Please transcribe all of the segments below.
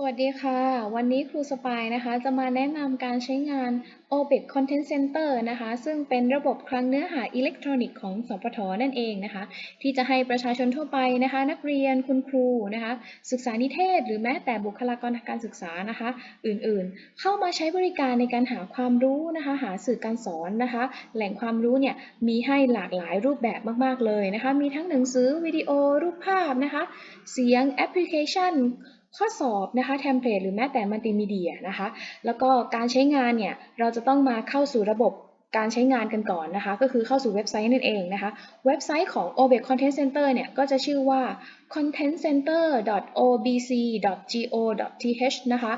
สวัสดีค่ะ วันนี้ครูสปายนะคะจะมาแนะนำการใช้งาน OBEC Content Center นะคะ ซึ่งเป็นระบบคลังเนื้อหาอิเล็กทรอนิกส์ของสพทนั่นเองนะคะ ที่จะให้ประชาชนทั่วไปนะคะ นักเรียนคุณครูนะคะ ศึกษานิเทศ หรือแม้แต่บุคลากรทางการศึกษานะคะ อื่นๆ เข้ามาใช้บริการในการหาความรู้นะคะ หาสื่อการสอนนะคะ แหล่งความรู้เนี่ยมีให้หลากหลายรูปแบบมากๆเลยนะคะ มีทั้งหนังสือวิดีโอรูปภาพนะคะ เสียงแอปพลิเคชัน ข้อสอบนะคะเทมเพลตหรือแม้แต่มัลติมีเดียนะคะ แล้วก็การใช้งานเนี่ยเราจะต้องมาเข้าสู่ระบบการใช้งานกันก่อนนะคะ ก็คือเข้าสู่เว็บไซต์นั่นเองนะคะ เว็บไซต์ของ OBEC Content Center เนี่ยก็จะชื่อว่า contentcenter.obc.go.th นะคะ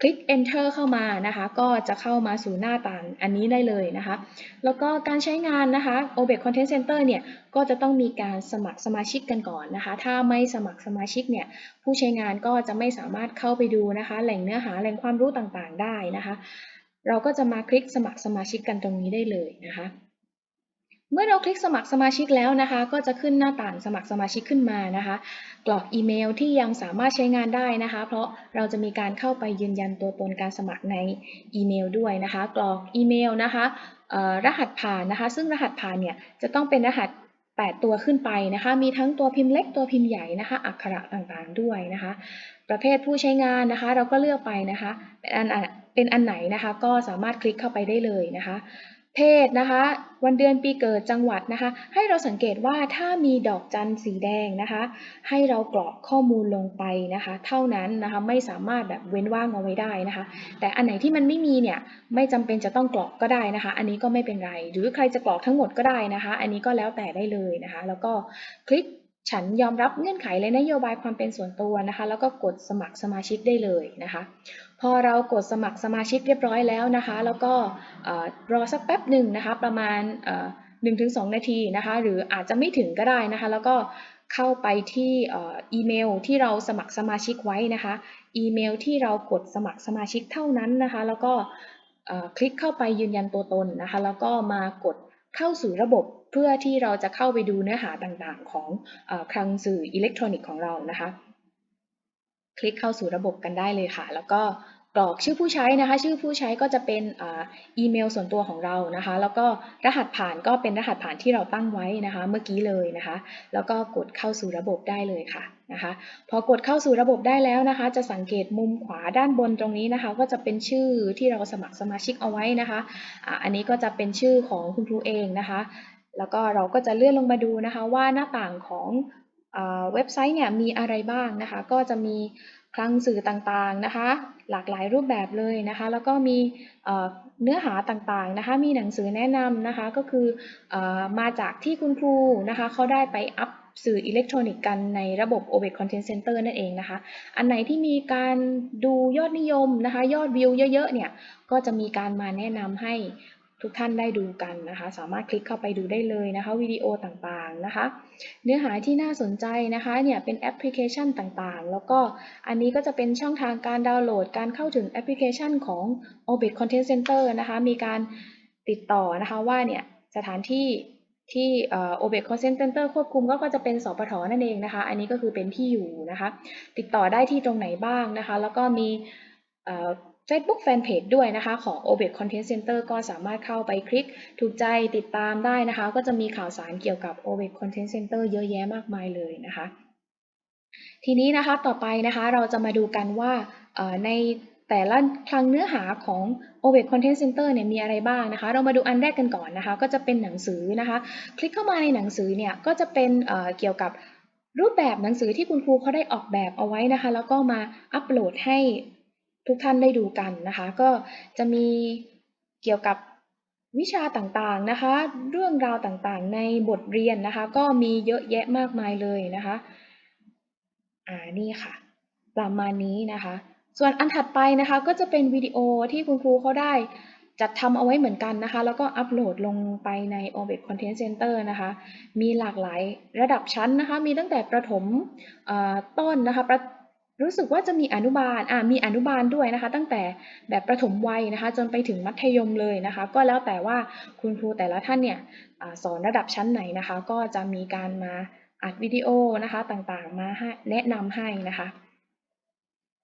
คลิก enter เข้ามานะคะ ก็จะเข้ามาสู่หน้าต่างอันนี้ได้เลยนะคะ แล้วก็การใช้งานนะคะ OBEC Content Center เนี่ย ก็จะต้องมีการสมัครสมาชิกกันก่อนนะคะ ถ้าไม่สมัครสมาชิกเนี่ย ผู้ใช้งานก็จะไม่สามารถเข้าไปดูนะคะ แหล่งเนื้อหาแหล่งความรู้ต่างๆ ได้นะคะ เราก็จะมาคลิกสมัครสมาชิกกันตรงนี้ได้เลยนะคะ เมื่อเราคลิกสมัครสมาชิกแล้วนะคะ ก็จะขึ้นหน้าต่างสมัครสมาชิกขึ้นมานะคะ กรอกอีเมลที่ยังสามารถใช้งานได้นะคะ เพราะเราจะมีการเข้าไปยืนยันตัวตนการสมัครในอีเมลด้วยนะคะ กรอกอีเมลนะคะรหัสผ่านนะคะ ซึ่งรหัสผ่านเนี่ยจะต้องเป็นรหัส 8 ตัวขึ้นไปนะคะ มีทั้งตัวพิมพ์เล็กตัวพิมพ์ใหญ่นะคะ อักขระต่างๆด้วยนะคะ ประเภทผู้ใช้งานนะคะ เราก็เลือกไปนะคะ เป็นอันเป็นอันไหนนะคะ ก็สามารถคลิกเข้าไปได้เลยนะคะ เพศนะคะ วันเดือนปีเกิดจังหวัดนะคะ ให้เราสังเกตว่าถ้ามีดอกจันสีแดงนะคะ ให้เรากรอกข้อมูลลงไปนะคะ เท่านั้นนะคะไม่สามารถแบบเว้นว่างเอาไว้ได้นะคะ แต่อันไหนที่มันไม่มีเนี่ยไม่จำเป็นจะต้องกรอกก็ได้นะคะ อันนี้ก็ไม่เป็นไร หรือใครจะกรอกทั้งหมดก็ได้นะคะ อันนี้ก็แล้วแต่ได้เลยนะคะ แล้วก็คลิก ฉันยอมรับเงื่อนไขและนโยบายความเป็นส่วนตัวนะคะ แล้วก็กดสมัครสมาชิกได้เลยนะคะ พอเรากดสมัครสมาชิกเรียบร้อยแล้วนะคะ แล้วก็รอสักแป๊บหนึ่งนะคะ ประมาณ1-2 นาทีนะคะ หรืออาจจะไม่ถึงก็ได้นะคะ แล้วก็เข้าไปที่อีเมลที่เราสมัครสมาชิกไว้นะคะ อีเมลที่เรากดสมัครสมาชิกเท่านั้นนะคะ แล้วก็คลิกเข้าไปยืนยันตัวตนนะคะ แล้วก็มากดเข้าสู่ระบบ เพื่อที่เราจะเข้าไปดูเนื้อหาต่างๆ ของอคลังสื่ออิเล็กทรอนิกส์ของเรานะคะ คลิกเข้าสู่ระบบกันได้เลยค่ะ แล้วก็กรอกชื่อผู้ใช้นะคะ ชื่อผู้ใช้ก็จะเป็นอีเมลส่วนตัวของเรานะคะ แล้วก็รหัสผ่านก็เป็นรหัสผ่านที่เราตั้งไว้นะคะ เมื่อกี้เลยนะคะ แล้วก็กดเข้าสู่ระบบได้เลยค่ะนะคะ พอกดเข้าสู่ระบบได้แล้วนะคะ จะสังเกตมุมขวาด้านบนตรงนี้นะคะ ก็จะเป็นชื่อที่เราสมัครสมาชิกเอาไว้นะคะอันนี้ก็จะเป็นชื่อของคุณครูเองนะคะ แล้วก็เราก็จะเลื่อนลงมาดูนะคะว่าหน้าต่างของเว็บไซต์เนี่ยมีอะไรบ้างนะคะ ก็จะมีคลังสื่อต่างๆนะคะ หลากหลายรูปแบบเลยนะคะ แล้วก็มีเนื้อหาต่างๆนะคะ มีหนังสือแนะนำนะคะ ก็คืออมาจากที่คุณครูนะคะเขาได้ไปอัพสื่ออิเล็กทรอนิกส์กันในระบบ OBEC Content Center นั่นเองนะคะ อันไหนที่มีการดูยอดนิยมนะคะ ยอดวิวเยอะๆเนี่ย ก็จะมีการมาแนะนำให้ ทุกท่านได้ดูกันนะคะ สามารถคลิกเข้าไปดูได้เลยนะคะวิดีโอต่างๆนะคะ เนื้อหาที่น่าสนใจนะคะเนี่ยเป็นแอปพลิเคชันต่างๆ แล้วก็อันนี้ก็จะเป็นช่องทางการดาวน์โหลด การเข้าถึงแอปพลิเคชันของ OBEC Content Center นะคะ มีการติดต่อนะคะว่าเนี่ยสถานที่ที่ OBEC Content Center ควบคุมก็จะเป็นสปทนั่นเองนะคะ อันนี้ก็คือเป็นที่อยู่นะคะ ติดต่อได้ที่ตรงไหนบ้างนะคะ แล้วก็มี Facebook Fanpage ด้วยนะคะของ OBEC Content Center ก็สามารถเข้าไปคลิกถูกใจติดตามได้นะคะ ก็จะมีข่าวสารเกี่ยวกับ OBEC Content Center เยอะแยะมากมายเลยนะคะ ทีนี้นะคะต่อไปนะคะเราจะมาดูกันว่าในแต่ละคลังเนื้อหาของ OBEC Content Center เนี่ยมีอะไรบ้างนะคะ เรามาดูอันแรกกันก่อนนะคะ ก็จะเป็นหนังสือนะคะ คลิกเข้ามาในหนังสือเนี่ยก็จะเป็นเเกี่ยวกับรูปแบบหนังสือที่คุณครูเขาได้ออกแบบเอาไว้นะคะ แล้วก็มาอัปโหลดให้ ทุกท่านได้ดูกันนะคะ ก็จะมีเกี่ยวกับวิชาต่างๆนะคะ เรื่องราวต่างๆในบทเรียนนะคะ ก็มีเยอะแยะมากมายเลยนะคะอ่านี่ค่ะ ประมาณนี้นะคะ ส่วนอันถัดไปนะคะก็จะเป็นวิดีโอที่คุณครูเขาได้จัดทำเอาไว้เหมือนกันนะคะ แล้วก็อัปโหลดลงไปใน OBEC Content Center นะคะ มีหลากหลายระดับชั้นนะคะ มีตั้งแต่ประถมต้นนะคะรู้ รู้สึกว่าจะมีอนุบาล อ่า มีอนุบาลด้วยนะคะ ตั้งแต่แบบประถมวัยนะคะ จนไปถึงมัธยมเลยนะคะ ก็แล้วแต่ว่าคุณครูแต่ละท่านเนี่ยอสอนระดับชั้นไหนนะคะ ก็จะมีการมาอัดวิดีโอนะคะต่างๆ มาให้แนะนำให้นะคะ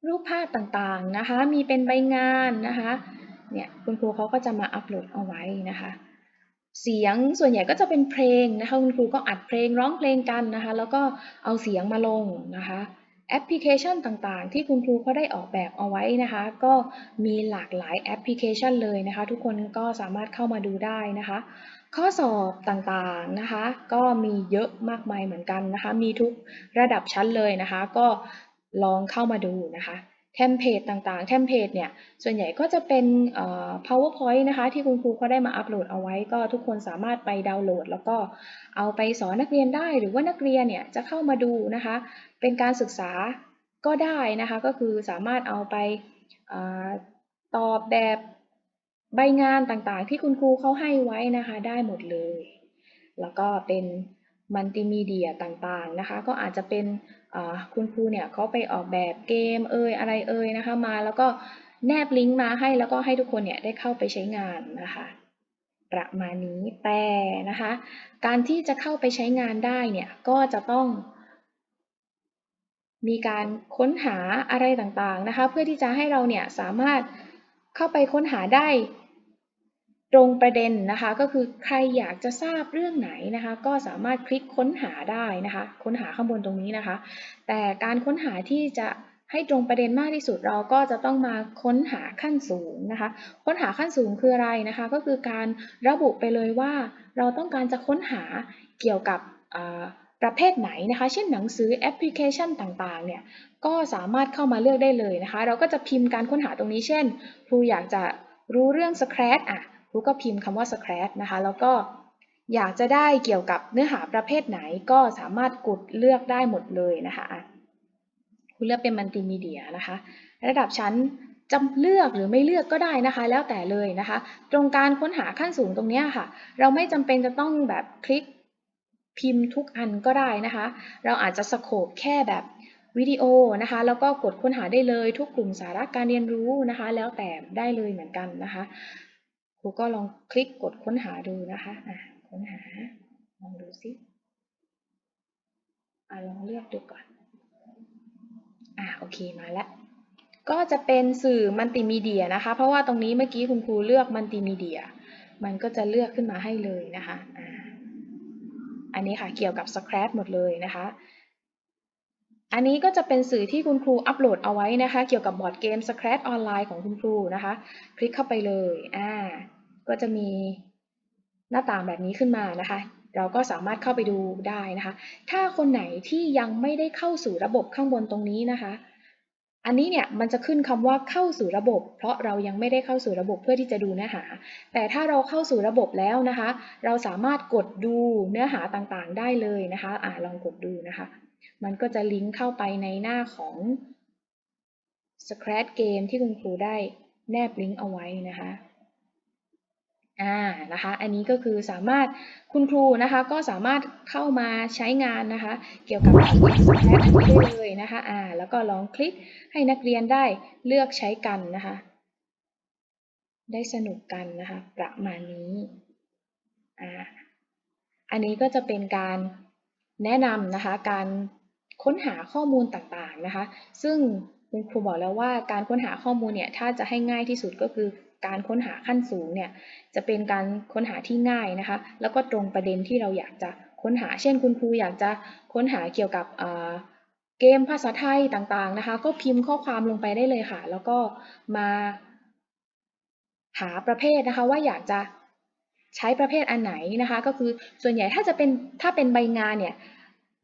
รูปภาพต่างๆนะคะ มีเป็นใบงานนะคะ เนี่ยคุณครูเขาก็จะมาอัปโหลดเอาไว้นะคะเสียงส่วนใหญ่ก็จะเป็นเพลงนะคะ คุณครูก็อัดเพลงร้องเพลงกันนะคะ แล้วก็เอาเสียงมาลงนะคะ แอปพลิเคชันต่างๆ ที่คุณครูเขาได้ออกแบบเอาไว้นะคะ ก็มีหลากหลายแอปพลิเคชันเลยนะคะ ทุกคนก็สามารถเข้ามาดูได้นะคะ ข้อสอบต่างๆนะคะ ก็มีเยอะมากมายเหมือนกันนะคะ มีทุกระดับชั้นเลยนะคะ ก็ลองเข้ามาดูนะคะ เทมเพลตต่างๆ เทมเพลตเนี่ย ส่วนใหญ่ก็จะเป็น powerpoint นะคะ ที่คุณครูเขาได้มาอัปโหลดเอาไว้ ก็ทุกคนสามารถไปดาวน์โหลด แล้วก็เอาไปสอนนักเรียนได้ หรือว่านักเรียนเนี่ยจะเข้ามาดูนะคะ เป็นการศึกษาก็ได้นะคะ ก็คือสามารถเอาไปอตอบแบบใบงานต่างๆ ที่คุณครูเขาให้ไว้นะคะ ได้หมดเลย แล้วก็เป็น มัลติมีเดียต่างๆนะคะ ก็อาจจะเป็นคุณครูเนี่ยเขาไปออกแบบเกมเอ่ยอะไรเอ่ยนะคะมาแล้วก็แนบลิงก์มาให้แล้วก็ให้ทุกคนเนี่ยได้เข้าไปใช้งานนะคะประมาณนี้แต่นะคะ การที่จะเข้าไปใช้งานได้เนี่ยก็จะต้อง มีการค้นหาอะไรต่างๆนะคะ เพื่อที่จะให้เราเนี่ยสามารถเข้าไปค้นหาได้ ตรงประเด็นนะคะก็คือใครอยากจะทราบเรื่องไหนนะคะก็สามารถคลิกค้นหาได้นะคะค้นหาข้างบนตรงนี้นะคะ แต่การค้นหาที่จะให้ตรงประเด็นมากที่สุดเราก็จะต้องมาค้นหาขั้นสูงนะคะ ค้นหาขั้นสูงคืออะไรนะคะ ก็คือการระบุไปเลยว่าเราต้องการจะค้นหาเกี่ยวกับประเภทไหนนะคะ เช่นหนังสือแอปพลิเคชันต่างๆ เนี่ยก็สามารถเข้ามาเลือกได้เลยนะคะ เราก็จะพิมพ์การค้นหาตรงนี้เช่นครูอยากจะรู้เรื่อง Scratch อะ รูก็พิมพ์คำว่า Scratch นะคะ แล้วก็อยากจะได้เกี่ยวกับเนื้อหาประเภทไหนก็สามารถกดเลือกได้หมดเลยนะคะครูเลือกเป็นมัลติมีเดียนะคะ ระดับชั้นจำเลือกหรือไม่เลือกก็ได้นะคะ แล้วแต่เลยนะคะ ตรงการค้นหาขั้นสูงตรงนี้ค่ะ เราไม่จำเป็นจะต้องแบบคลิกพิมพ์ทุกอันก็ได้นะคะ เราอาจจะสโคปแค่แบบวิดีโอนะคะ แล้วก็กดค้นหาได้เลยทุกกลุ่มสาระการเรียนรู้นะคะ แล้วแต่ได้เลยเหมือนกันนะคะ ครูก็ลองคลิกกดค้นหาดูนะคะอะค้นหา ลองดูซิอะลองเลือกดูก่อน อะโอเคมาแล้ว ก็จะเป็นสื่อมัลติมีเดียนะคะ เพราะว่าตรงนี้เมื่อกี้คุณครูเลือกมัลติมีเดีย มันก็จะเลือกขึ้นมาให้เลยนะคะ อ่า อันนี้ค่ะเกี่ยวกับ Scratch หมดเลยนะคะ อันนี้ก็จะเป็นสื่อที่คุณครูอัปโหลดเอาไว้นะคะ เกี่ยวกับบอร์ดเกม Scratch ออนไลน์ของคุณครูนะคะ คลิกเข้าไปเลย อ่า ก็จะมีหน้าต่างแบบนี้ขึ้นมานะคะ เราก็สามารถเข้าไปดูได้นะคะ ถ้าคนไหนที่ยังไม่ได้เข้าสู่ระบบข้างบนตรงนี้นะคะ อันนี้เนี่ยมันจะขึ้นคำว่าเข้าสู่ระบบ เพราะเรายังไม่ได้เข้าสู่ระบบเพื่อที่จะดูเนื้อหา แต่ถ้าเราเข้าสู่ระบบแล้วนะคะ เราสามารถกดดูเนื้อหาต่างๆ ได้เลยนะคะ อ่าลองกดดูนะคะ มันก็จะลิงก์เข้าไปในหน้าของ Scratch Game ที่คุณครูได้แนบลิงก์เอาไว้นะคะอ่านะคะ อันนี้ก็คือสามารถคุณครูนะคะก็สามารถเข้ามาใช้งานนะคะ เกี่ยวกับสแครได้เลยนะคะอ่าแล้วก็ลองคลิกให้นักเรียนได้เลือกใช้กันนะคะ ได้สนุกกันนะคะ ประมาณนี้อ่าอันนี้ก็จะเป็นการ แนะนำนะคะการค้นหาข้อมูลต่างๆนะคะ ซึ่งคุณครูบอกแล้วว่าการค้นหาข้อมูลเนี่ยถ้าจะให้ง่ายที่สุดก็คือการค้นหาขั้นสูงเนี่ยจะเป็นการค้นหาที่ง่ายนะคะ แล้วก็ตรงประเด็นที่เราอยากจะค้นหา เช่น คุณครูอยากจะค้นหาเกี่ยวกับเกมภาษาไทยต่างๆนะคะ ก็พิมพ์ข้อความลงไปได้เลยค่ะ แล้วก็มาหาประเภทนะคะว่าอยากจะ ใช้ประเภทอันไหนนะคะ ก็คือส่วนใหญ่ถ้าจะเป็นถ้าเป็นใบงานเนี่ย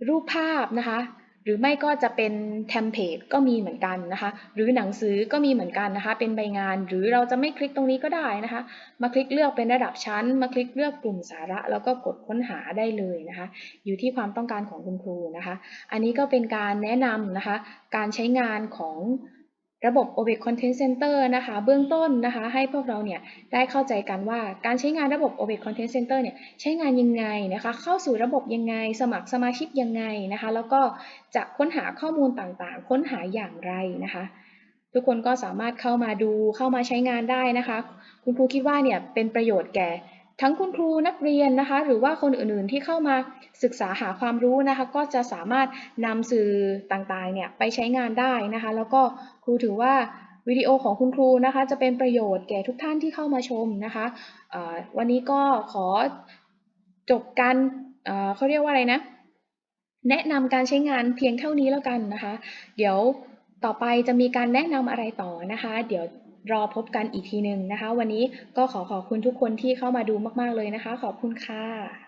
รูปภาพนะคะ หรือไม่ก็จะเป็นเทมเพลตก็มีเหมือนกันนะคะ หรือหนังสือก็มีเหมือนกันนะคะ เป็นใบงานหรือเราจะไม่คลิกตรงนี้ก็ได้นะคะ มาคลิกเลือกเป็นระดับชั้น มาคลิกเลือกกลุ่มสาระ แล้วก็กดค้นหาได้เลยนะคะ อยู่ที่ความต้องการของคุณครูนะคะ อันนี้ก็เป็นการแนะนำนะคะ การใช้งานของ ระบบ OBEC Content Center นะคะ เบื้องต้นนะคะ ให้พวกเราเนี่ยได้เข้าใจกันว่าการใช้งานระบบ OBEC Content Center เนี่ยใช้งานยังไงนะคะ เข้าสู่ระบบยังไง สมัครสมาชิกยังไงนะคะ แล้วก็จะค้นหาข้อมูลต่างๆ ค้นหาอย่างไรนะคะ ทุกคนก็สามารถเข้ามาดูเข้ามาใช้งานได้นะคะ คุณครูคิดว่าเนี่ยเป็นประโยชน์แก่ ทั้งคุณครูนักเรียนนะคะ หรือว่าคนอื่นๆที่เข้ามาศึกษาหาความรู้นะคะ ก็จะสามารถนำสื่อต่างๆเนี่ยไปใช้งานได้นะคะ แล้วก็ครูถือว่าวิดีโอของคุณครูนะคะ จะเป็นประโยชน์แก่ทุกท่านที่เข้ามาชมนะคะวันนี้ก็ขอจบการเเขาเรียกว่าอะไรนะ แนะนำการใช้งานเพียงเท่านี้แล้วกันนะคะ เดี๋ยวต่อไปจะมีการแนะนำอะไรต่อนะคะ เดี๋ยว รอพบกันอีกทีหนึ่งนะคะ วันนี้ก็ขอขอบคุณทุกคนที่เข้ามาดูมาก ๆ เลยนะคะ ขอบคุณค่ะ